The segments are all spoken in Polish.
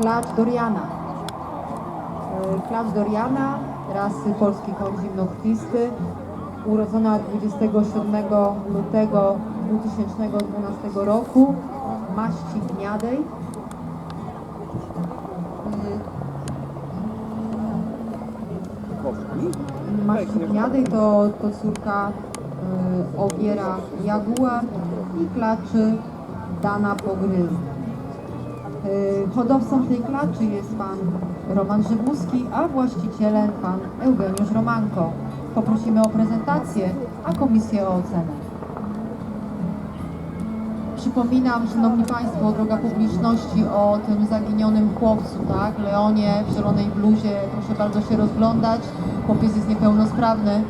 klacz Doriana. E, Klacz Doriana, rasy polski koń zimnokrwisty, urodzona 27 lutego 2012 roku, maści gniadej. Maści gniadej to, to córka y, ogiera jaguar i klaczy Dana Pogryz. Y, Hodowcą tej klaczy jest pan Roman Żywuski, a właścicielem pan Eugeniusz Romanko. Poprosimy o prezentację, a komisję o ocenę. Przypominam, Szanowni Państwo, droga publiczności, o tym zaginionym chłopcu, tak? Leonie w zielonej bluzie. Proszę bardzo się rozglądać. Chłopiec jest niepełnosprawny.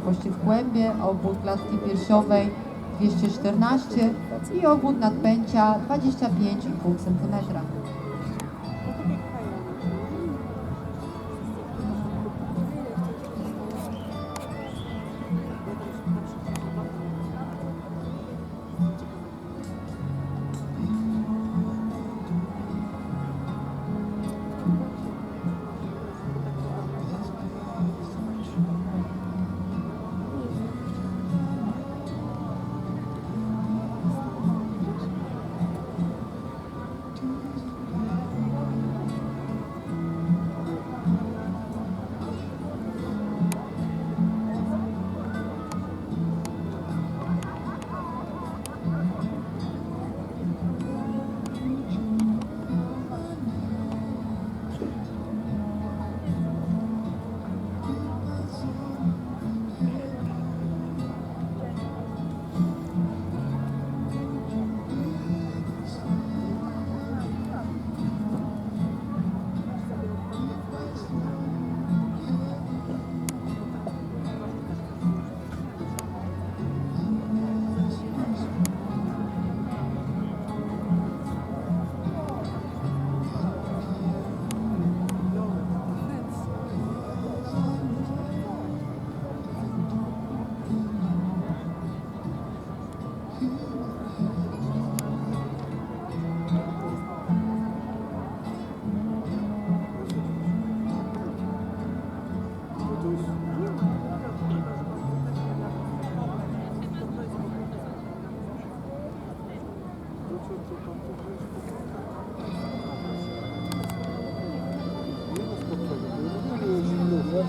Wysokości w kłębie, obwód klatki piersiowej 214 i obwód nadpęcia 25,5 cm.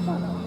Well.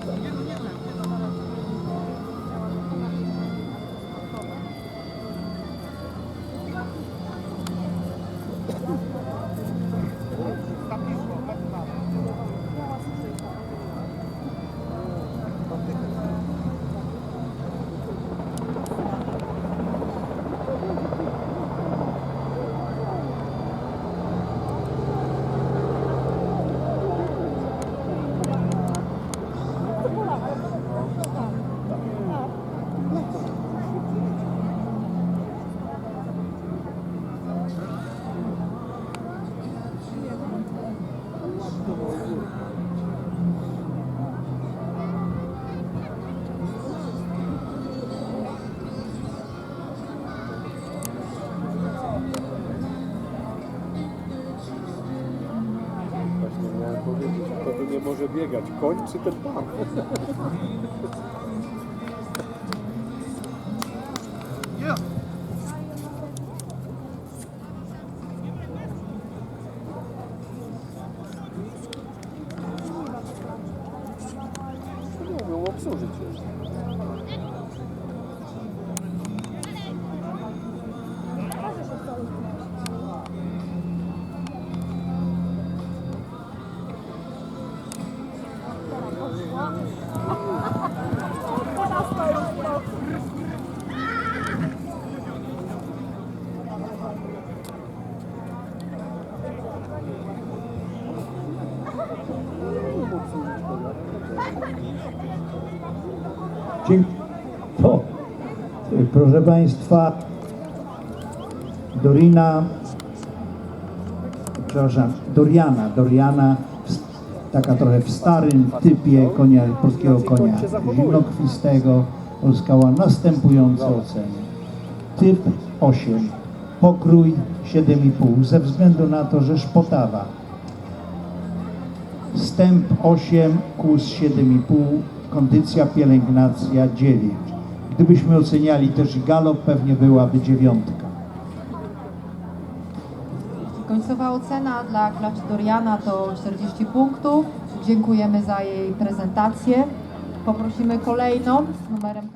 Może biegać, koń czy ten pan? Nie wiem, obsłużyć jest. To, proszę Państwa, Dorina przepraszam, Doriana. Doriana, taka trochę w starym typie konia, polskiego konia zimnokrwistego, uzyskała następujące oceny. Typ 8, pokrój 7,5 ze względu na to, że szpotawa. Stęp 8, kłus 7,5, kondycja, pielęgnacja 9. Gdybyśmy oceniali też galop, pewnie byłaby dziewiątka. Końcowa ocena dla klaczy Doriana to 40 punktów. Dziękujemy za jej prezentację. Poprosimy kolejną z numerem